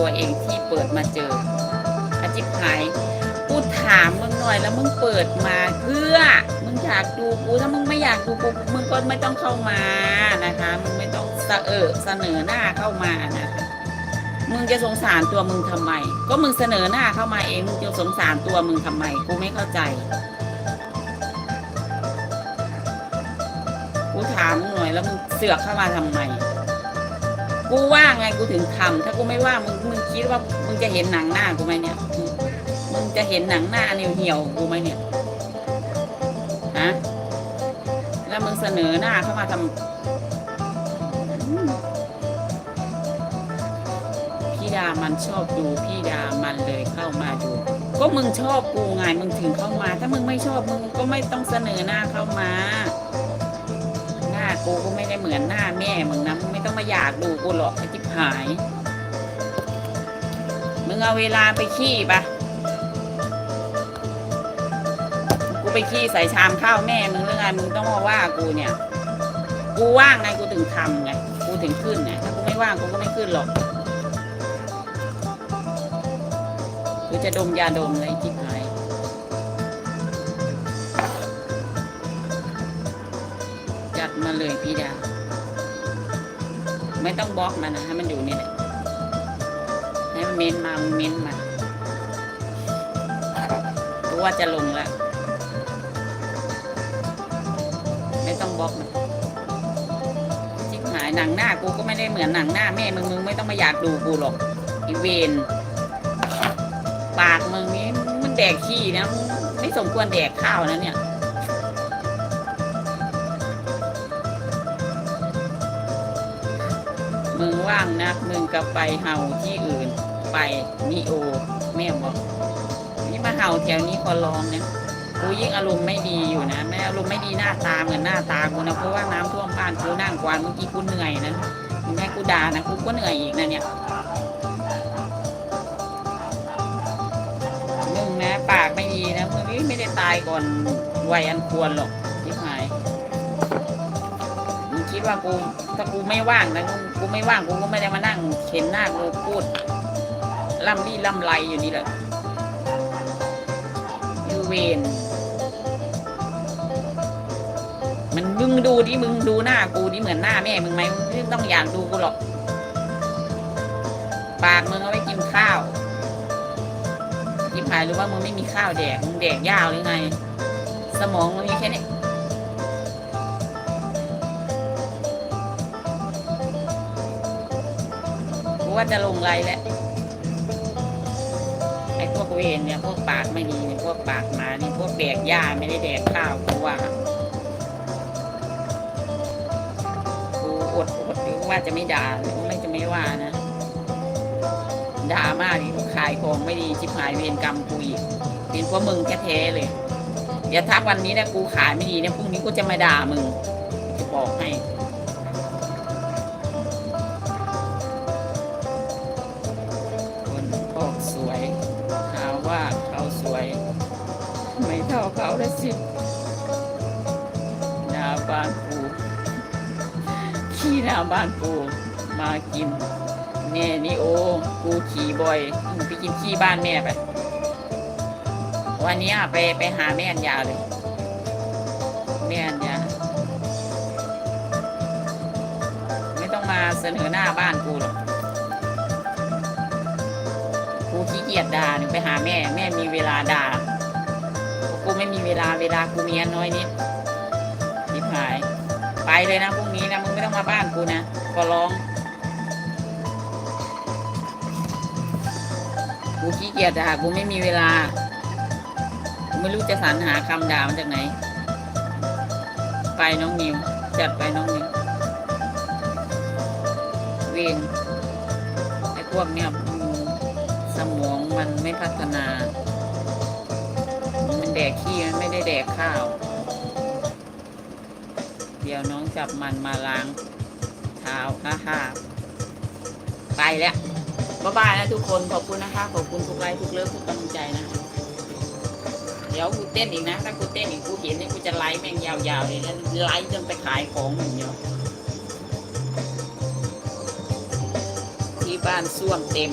ตัวเองที่เปิดมาเจอ อาจิบหายกูถามมึงหน่อยแล้วมึงเปิดมาเพื่อ มึงอยากดูกูถ้ามึงไม่อยากดูกูมึงก็ไม่ต้องเข้ามานะคะมึงไม่ต้องเสอะเสนอหน้าเข้ามานะคะมึงจะสงสารตัวมึงทำไม ก็มึงเสนอหน้าเข้ามาเองมึงจะสงสารตัวมึงทำไมกูไม่เข้าใจกูถามมึงหน่อยแล้วมึงเสือกเข้ามาทำไม กูว่างไงกูถึงทำถ้ากูไม่ว่างมึงมึงคิดว่ามึงจะเห็นหนังหน้ากูไหมเนี่ยมึงจะเห็นหนังหน้าเหี่ยวเหี่ยวๆกูไหมเนี่ยฮะแล้วมึงเสนอหน้าเข้ามาทำพี่ดามันชอบดูพี่ดามันเลยเข้ามาดู ก็มึงชอบกูไงมึงถึงเข้ามา ถ้ามึงไม่ชอบมึงก็ไม่ต้องเสนอหน้าเข้ามา กูก็ไม่ได้เหมือนหน้าแม่มึงนะมึงไม่ต้องมาอยากดูกูหรอกไอ้ทิพหาย มึงเอาเวลาไปขี้ปะกูไปขี้ใส่ชามข้าวแม่มึงหรือไงมึงต้องมาว่ากูเนี่ย กูว่างไงกูถึงทำไงกูถึงขึ้นไงถ้ากูไม่ว่างกูก็ไม่ขึ้นหรอกกูจะดมยาดมเลยทิพ มาเลยพี่ดาว ไม่ต้องบล็อกมันนะให้มันอยู่นี่แหละให้มันเม้นมามเม้นมารู้ว่าจะลงแล้วไม่ต้องบล็อกมันจิบหายหนังหน้ากูก็ไม่ได้เหมือนหนังหน้าแม่มึงมึงไม่ต้องมาอยากดูกูหรอกอีเวนปากมึงนี้มันแดกขี้นะไม่สมควรแดกข้าวนะเนี่ย มึงว่างนักมึงก็ไปเห่าที่อื่น ไปนิโอ แม่บอกนี่มาเห่าแถวนี้ขอร้องเนี่ยกูยิ่งอารมณ์ไม่ดีอยู่นะแม่อารมณ์ไม่ดีหน้าตาเหมือนหน้าตากูนะเพราะว่าน้ำท่วมบ้านกูนั่งกวาดเมื่อกี้กูเหนื่อยนะมึงให้กูด่านะกูก็เหนื่อยอีกนะเนี่ยมึงนะปากไม่ดีนะมึงไม่ได้ตายก่อนวัยอันควรหรอก ดว่ากูถ้ากูไม่ว่างนะกูไม่ว่างกูก็ไม่ได้มานั่งเข็นหน้ากูพูดล่ำรี่ล่ำไรอยู่นี่แหละยูเวนมันมึงดูดิมึงดูหน้ากูดิเหมือนหน้าแม่มึงไหมมึงไม่ต้องอยากดูกูหรอก ปากมึงเอาไว้กินข้าวยิบหายรือว่ามึงไม่มีข้าวแดกมึงแดกยาวหรือไง สมองมึงมีแค่นี้ ว่าจะลงไรแล้วไอ้พวกเวรเนี่ยพวกปากไม่ดีเนี่ยพวกปากหมานี่พวกแดกหญ้าไม่ได้แดกข้าวกูว่ากูอดอดหรือว่าจะไม่ด่าหรือไม่จะไม่ว่านะด่ามากดิขายของไม่ดีชิบหายเวรกรรมกูอีกเป็นพราะมึงแท้ๆเลยอย่าทักวันนี้นะกูขายไม่ดีเนี่ยพรุ่งนี้กูจะมาด่ามึงจะบอกให้ เท่าเขาลยสิหน้าบ้านปูขี้หน้าบ้านปูมากินแน่นี่โอกูขี่บ่อยมึงไปกินขี้บ้านแม่ไป วันนี้ไปไปหาแม่อัญญาเลย แม่อัญญาไม่ต้องมาเสนอหน้าบ้านกูหรอกกูขี้เกียจด่าหนึ่งไปหาแม่ แม่มีเวลาด่า ไม่มีเวลาเวลากูมีอันน้อยนิดยิบหาย ไปเลยนะพรุ่งนี้นะมึงไม่ต้องมาบ้านกูนะขอร้อง กูขี้เกียจด่ากูไม่มีเวลากูไม่รู้จะสรรหาคำด่ามาจากไหน ไปน้องนิวจัดไปน้องนิวเวนไอ้พวกเนี้ยสมองมันไม่พัฒนา ดกขี้มันไม่ได้แดกข้าว เดี๋ยวน้องจับมันมาล้างเท้าฮ่าฮ่าไปแล้วบ๊ายบายนะทุกคนขอบคุณนะคะ ขอบคุณทุกไลค์ทุกเลิฟทุกกำลังใจนะเดี๋ยวกูเต้นอีกนะ ถ้ากูเต้นอีกกูเห็นนี่กูจะไลฟ์แม่งยาวๆเลยนะไลฟ์จนไปขายของอย่างเดียวที่บ้านส้วมเต็ม